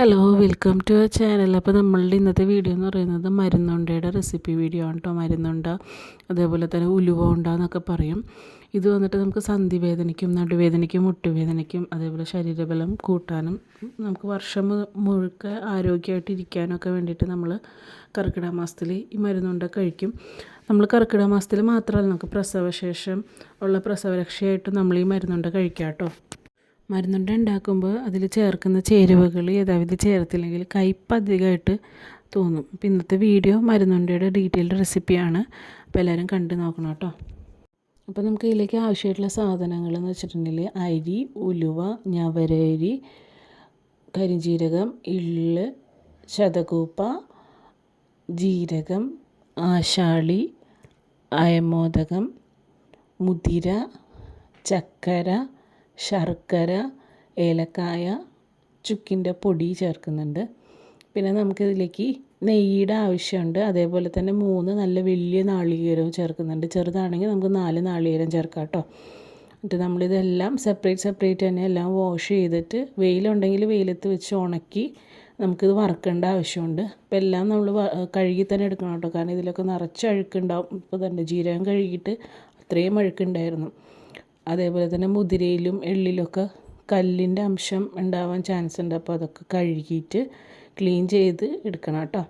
Hello welcome to our channel അപ്പോൾ നമ്മളുടെ ഇന്നത്തെ വീഡിയോ എന്ന് പറയുന്നത് മരുന്നുണ്ടയുടെ റെസിപ്പി വീഡിയോ ആണ് കേട്ടോ മരുന്നുണ്ട അതേപോലെ തന്നെ ഉലുവ ഉണ്ട എന്നൊക്കെ പറയും. ഇത് വന്നിട്ട് നമുക്ക് സന്ധിവേദനയ്ക്കും നടുവേദനയ്ക്കും മുട്ടുവേദനയ്ക്കും അതേപോലെ ശരീരബലം കൂട്ടാനും നമുക്ക് വർഷം മുഴുക്ക ആരോഗ്യമായിട്ട് ഇരിക്കാനൊക്കെ വേണ്ടിയിട്ട് നമ്മൾ കർക്കിടക മാസത്തിൽ ഈ മരുന്നുണ്ട കഴിക്കും. നമ്മൾ കർക്കിടക മാസത്തിൽ മാത്രമല്ല നമുക്ക് പ്രസവശേഷം ഉള്ള പ്രസവരക്ഷയായിട്ട് നമ്മൾ ഈ മരുന്നുണ്ട കഴിക്കാം കേട്ടോ മരുന്നുണ്ട ഉണ്ടാക്കുമ്പോൾ അതിൽ ചേർക്കുന്ന ചേരുവകൾ യഥാവിധി ചേർത്തില്ലെങ്കിൽ കയ്പ്പ് അധികമായിട്ട് തോന്നും. അപ്പം ഇന്നത്തെ വീഡിയോ മരുന്നുണ്ടയുടെ ഡീറ്റെയിൽഡ് റെസിപ്പിയാണ്. അപ്പോൾ എല്ലാവരും കണ്ടു നോക്കണം കേട്ടോ. അപ്പോൾ നമുക്ക് ഇതിലേക്ക് ആവശ്യമായിട്ടുള്ള സാധനങ്ങൾ എന്ന് വെച്ചിട്ടുണ്ടെങ്കിൽ അരി ഉലുവ ഞവരരി കരിഞ്ചീരകം ഇൾ ശതകൂപ്പ ജീരകം ആശാളി അയമോദകം മുതിര ചക്കര ശർക്കര ഏലക്കായ ചുക്കിന്റെ പൊടി ചേർക്കുന്നുണ്ട്. പിന്നെ നമുക്കിതിലേക്ക് നെയ്യുടെ ആവശ്യമുണ്ട്. അതേപോലെ തന്നെ മൂന്ന് നല്ല വലിയ നാളികേരവും ചേർക്കുന്നുണ്ട്. ചെറുതാണെങ്കിൽ നമുക്ക് നാല് നാളികേരം ചേർക്കാം കേട്ടോ. എന്നിട്ട് നമ്മളിതെല്ലാം സെപ്പറേറ്റ് സെപ്പറേറ്റ് തന്നെ എല്ലാം വാഷ് ചെയ്തിട്ട് വെയിലുണ്ടെങ്കിൽ വെയിലത്ത് വെച്ച് ഉണക്കി നമുക്കിത് വറക്കേണ്ട ആവശ്യമുണ്ട്. അപ്പോൾ എല്ലാം നമ്മൾ കഴുകി തന്നെ എടുക്കണം കേട്ടോ. കാരണം ഇതിലൊക്കെ നിറച്ച് അഴുക്കുണ്ടാവും. ഇപ്പോൾ തന്നെ ജീരകം കഴുകിയിട്ട് അത്രയും അഴുക്കുണ്ടായിരുന്നു. അതേപോലെ തന്നെ മുതിരയിലും എള്ളിലൊക്കെ കല്ലിന്റെ അംശം ഉണ്ടാവാൻ ചാൻസ് ഉണ്ട്. അപ്പോൾ അതൊക്കെ കഴുകിയിട്ട് ക്ലീൻ ചെയ്ത് എടുക്കണം കേട്ടോ.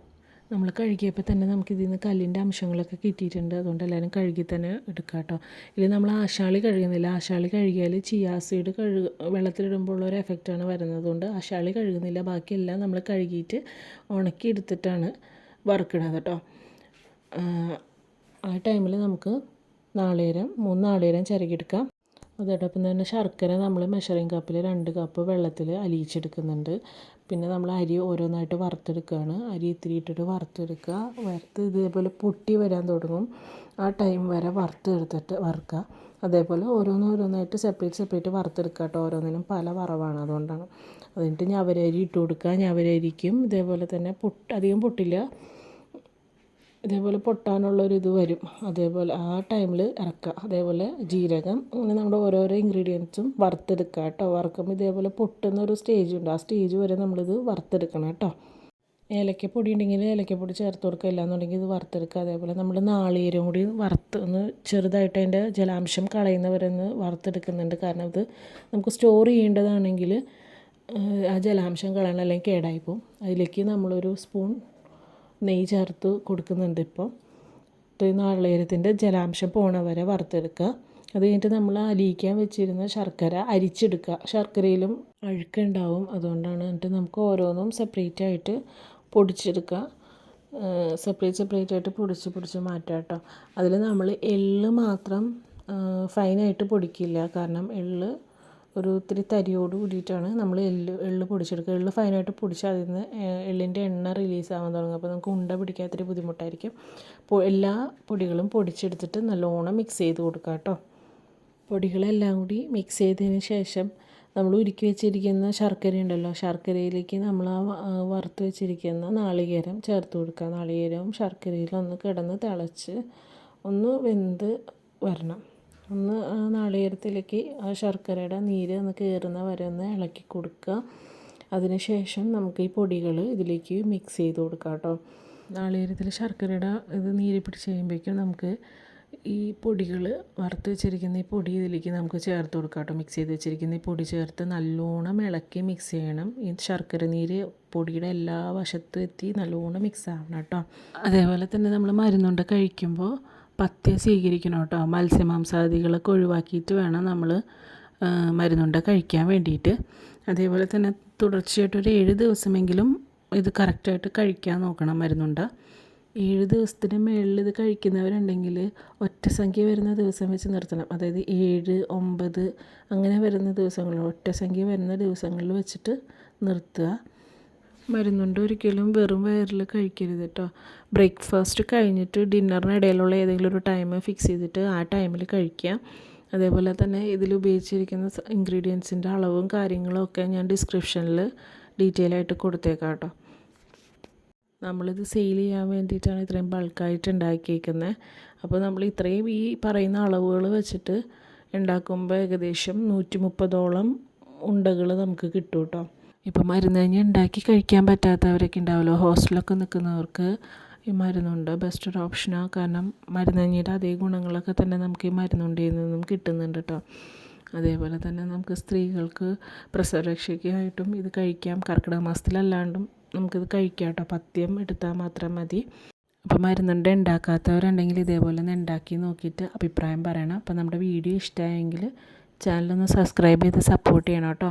നമ്മൾ കഴുകിയപ്പോൾ തന്നെ നമുക്ക് ഇതിൽ നിന്ന് കല്ലിന്റെ അംശങ്ങളൊക്കെ കിട്ടിയിട്ടുണ്ട്. അതുകൊണ്ട് എല്ലാവരും കഴുകി തന്നെ എടുക്കുക കേട്ടോ. ഇതിൽ നമ്മൾ ആശാളി കഴുകുന്നില്ല. ആശാളി കഴുകിയാൽ ചിയാ സീഡ് കഴുക വെള്ളത്തിലിടുമ്പോൾ ഉള്ള ഒരു എഫക്റ്റാണ് വരുന്നത്. അതുകൊണ്ട് ആശാളി കഴുകുന്നില്ല. ബാക്കിയെല്ലാം നമ്മൾ കഴുകിയിട്ട് ഉണക്കി എടുത്തിട്ടാണ് വറുക്കണത് കേട്ടോ. ആ ടൈമിൽ നമുക്ക് നാളികേരം മൂന്ന് നാളികേരം ചിരകിയെടുക്കാം. അതോടൊപ്പം തന്നെ ശർക്കര നമ്മൾ മെഷറിംഗ് കപ്പിൽ രണ്ട് കപ്പ് വെള്ളത്തിൽ അലിയിച്ചെടുക്കുന്നുണ്ട്. പിന്നെ നമ്മൾ അരി ഓരോന്നായിട്ട് വറുത്തെടുക്കുകയാണ് അരി ഇത്തിരി ഇട്ടിട്ട് വറുത്തെടുക്കുക. വറുത്ത് ഇതേപോലെ പൊട്ടി വരാൻ തുടങ്ങും. ആ ടൈം വരെ വറുത്തെടുത്തിട്ട് വറുക്കുക. അതേപോലെ ഓരോന്നോരോന്നായിട്ട് സെപ്പറേറ്റ് സെപ്പറേറ്റ് വറുത്തെടുക്കുക കേട്ടോ. ഓരോന്നിനും പല വറവാണ്. അതുകൊണ്ടാണ്. അതിട്ട് ഞവരരി ഇട്ട് കൊടുക്കുക. ഞവരരിക്കും ഇതേപോലെ തന്നെ പൊട്ട് അധികം പൊട്ടില്ല. ഇതേപോലെ പൊട്ടാനുള്ളൊരിത് വരും. അതേപോലെ ആ ടൈമിൽ ഇറക്കുക. അതേപോലെ ജീരകം അങ്ങനെ നമ്മുടെ ഓരോരോ ഇൻഗ്രീഡിയൻസും വറുത്തെടുക്കുക കേട്ടോ. വറുക്കുമ്പോൾ ഇതേപോലെ പൊട്ടുന്ന ഒരു സ്റ്റേജ് ഉണ്ട്. ആ സ്റ്റേജ് വരെ നമ്മളിത് വറുത്തെടുക്കണം കേട്ടോ. ഏലക്കപ്പൊടി ഉണ്ടെങ്കിൽ ഏലക്കപ്പൊടി ചേർത്ത് കൊടുക്കുക. ഇല്ലാന്നുണ്ടെങ്കിൽ ഇത് വറുത്തെടുക്കുക. അതേപോലെ നമ്മൾ നാളീരം കൂടി വറുത്ത് ഒന്ന് ചെറുതായിട്ട് അതിന്റെ ജലാംശം കളയുന്നവരെ ഒന്ന് വറുത്തെടുക്കുന്നുണ്ട്. കാരണം ഇത് നമുക്ക് സ്റ്റോർ ചെയ്യേണ്ടതാണെങ്കിൽ ആ ജലാംശം കളയണം അല്ലെങ്കിൽ കേടായി പോകും അതിലേക്ക് നമ്മളൊരു സ്പൂൺ നെയ്യ് ചേർത്ത് കൊടുക്കുന്നുണ്ട് ഇപ്പോൾ ഈ നാളികേരത്തിന്റെ ജലാംശം പോണ വരെ വറുത്തെടുക്കുക. അത് കഴിഞ്ഞിട്ട് നമ്മൾ അലിയിക്കാൻ വെച്ചിരുന്ന ശർക്കര അരിച്ചെടുക്കുക. ശർക്കരയിലും അഴുക്കുണ്ടാവും അതുകൊണ്ടാണ് എന്നിട്ട് നമുക്ക് ഓരോന്നും സെപ്പറേറ്റ് ആയിട്ട് പൊടിച്ചെടുക്കുക. സെപ്പറേറ്റ് സെപ്പറേറ്റ് ആയിട്ട് പൊടിച്ച് പൊടിച്ച് മാറ്റാം കേട്ടോ. അതിൽ നമ്മൾ എള്ള് മാത്രം ഫൈനായിട്ട് പൊടിക്കില്ല. കാരണം എള്ള് ഒരു ഇത്തിരി തരിയോട് കൂടിയിട്ടാണ് നമ്മൾ എള്ള് എള്ള് പൊടിച്ചെടുക്കുക. എള്ള് ഫൈനായിട്ട് പൊടിച്ച് അതിൽ നിന്ന് എള്ളിന്റെ എണ്ണ റിലീസ് ആവാൻ തുടങ്ങും. അപ്പോൾ നമുക്ക് ഉണ്ട പിടിക്കാൻ ഇത്തിരി ബുദ്ധിമുട്ടായിരിക്കും. അപ്പോൾ എല്ലാ പൊടികളും പൊടിച്ചെടുത്തിട്ട് നല്ലോണം മിക്സ് ചെയ്ത് കൊടുക്കുക കേട്ടോ. പൊടികളെല്ലാം കൂടി മിക്സ് ചെയ്തതിന് ശേഷം നമ്മൾ ഉരുക്കി വെച്ചിരിക്കുന്ന ശർക്കര ഉണ്ടല്ലോ ശർക്കരയിലേക്ക് നമ്മൾ ആ വറുത്ത് വെച്ചിരിക്കുന്ന നാളികേരം ചേർത്ത് കൊടുക്കുക. നാളികേരവും ശർക്കരയിലും ഒന്ന് കിടന്ന് തിളച്ച് ഒന്ന് വെന്ത് വരണം. ഒന്ന് ആ നാളികേരത്തിലേക്ക് ആ ശർക്കരയുടെ നീര് ഒന്ന് കയറുന്ന വരെ ഒന്ന് ഇളക്കി കൊടുക്കുക. അതിന് ശേഷം നമുക്ക് ഈ പൊടികൾ ഇതിലേക്ക് മിക്സ് ചെയ്ത് കൊടുക്കാം കേട്ടോ. നാളികേരത്തിൽ ശർക്കരയുടെ ഇത് നീര് പിടിച്ച് കഴിയുമ്പോഴേക്കും നമുക്ക് ഈ പൊടികൾ വറുത്ത് വെച്ചിരിക്കുന്ന ഈ പൊടി ഇതിലേക്ക് നമുക്ക് ചേർത്ത് കൊടുക്കാം കേട്ടോ. മിക്സ് ചെയ്ത് വെച്ചിരിക്കുന്ന ഈ പൊടി ചേർത്ത് നല്ലോണം ഇളക്കി മിക്സ് ചെയ്യണം. ഈ ശർക്കര നീര് പൊടിയുടെ എല്ലാ വശത്തും എത്തി നല്ലോണം മിക്സ് ആവണം കേട്ടോ. അതേപോലെ തന്നെ നമ്മൾ മരുന്നുണ്ട് കഴിക്കുമ്പോൾ പഥ്യം സ്വീകരിക്കണം കേട്ടോ. മത്സ്യമാംസാദികളൊക്കെ ഒഴിവാക്കിയിട്ട് വേണം നമ്മൾ മരുന്നുണ്ട കഴിക്കാൻ വേണ്ടിയിട്ട്. അതേപോലെ തന്നെ തുടർച്ചയായിട്ട് ഒരു ഏഴ് ദിവസമെങ്കിലും ഇത് കറക്റ്റായിട്ട് കഴിക്കാൻ നോക്കണം മരുന്നുണ്ട. ഏഴ് ദിവസത്തിന് മുകളിൽ ഇത് കഴിക്കുന്നവരുണ്ടെങ്കിൽ ഒറ്റ സംഖ്യ വരുന്ന ദിവസം വെച്ച് നിർത്തണം. അതായത് ഏഴ് ഒമ്പത് അങ്ങനെ വരുന്ന ദിവസങ്ങളിൽ ഒറ്റ സംഖ്യ വരുന്ന ദിവസങ്ങളിൽ വെച്ചിട്ട് നിർത്തുക. മരുന്നുണ്ട് ഒരിക്കലും വെറും വയറിൽ കഴിക്കരുത് കേട്ടോ ബ്രേക്ക്ഫാസ്റ്റ് കഴിഞ്ഞിട്ട് ഡിന്നറിനിടയിലുള്ള ഏതെങ്കിലും ഒരു ടൈം ഫിക്സ് ചെയ്തിട്ട് ആ ടൈമിൽ കഴിക്കുക അതേപോലെ തന്നെ ഇതിൽ ഉപയോഗിച്ചിരിക്കുന്ന ഇൻഗ്രീഡിയൻസിന്റെ അളവും കാര്യങ്ങളും ഒക്കെ ഞാൻ ഡിസ്ക്രിപ്ഷനിൽ ഡീറ്റെയിൽ ആയിട്ട് കൊടുത്തേക്കാം കേട്ടോ നമ്മളിത് സെയിൽ ചെയ്യാൻ വേണ്ടിയിട്ടാണ് ഇത്രയും ബൾക്കായിട്ട് ഉണ്ടാക്കിയേക്കുന്നത് അപ്പോൾ നമ്മൾ ഇത്രയും ഈ പറയുന്ന അളവുകൾ വെച്ചിട്ട് ഉണ്ടാക്കുമ്പോൾ ഏകദേശം നൂറ്റി മുപ്പതോളം ഉണ്ടകൾ നമുക്ക് കിട്ടും കേട്ടോ ഇപ്പം മരുന്ന് കഴിഞ്ഞ് ഉണ്ടാക്കി കഴിക്കാൻ പറ്റാത്തവരൊക്കെ ഉണ്ടാവുമല്ലോ. ഹോസ്റ്റലൊക്കെ നിൽക്കുന്നവർക്ക് ഈ മരുന്നുണ്ട്. ബെസ്റ്റ് ഒരു ഓപ്ഷനാണ് കാരണം മരുന്ന് അതേ ഗുണങ്ങളൊക്കെ തന്നെ നമുക്ക് ഈ മരുന്നുണ്ടിയിൽ നിന്നും കിട്ടുന്നുണ്ട് കേട്ടോ. അതേപോലെ തന്നെ നമുക്ക് സ്ത്രീകൾക്ക് പ്രസവരക്ഷയ്ക്കായിട്ടും ഇത് കഴിക്കാം. കർക്കിടക മാസത്തിലല്ലാണ്ടും നമുക്കിത് കഴിക്കാം കേട്ടോ. പഥ്യം എടുത്താൽ മാത്രം മതി. അപ്പോൾ മരുന്നുണ്ട ഉണ്ടാക്കാത്തവരുണ്ടെങ്കിൽ ഇതേപോലെ ഒന്ന് ഉണ്ടാക്കി നോക്കിയിട്ട് അഭിപ്രായം പറയണം. അപ്പോൾ നമ്മുടെ വീഡിയോ ഇഷ്ടമായെങ്കിൽ ചാനലൊന്ന് സബ്സ്ക്രൈബ് ചെയ്ത് സപ്പോർട്ട് ചെയ്യണം കേട്ടോ.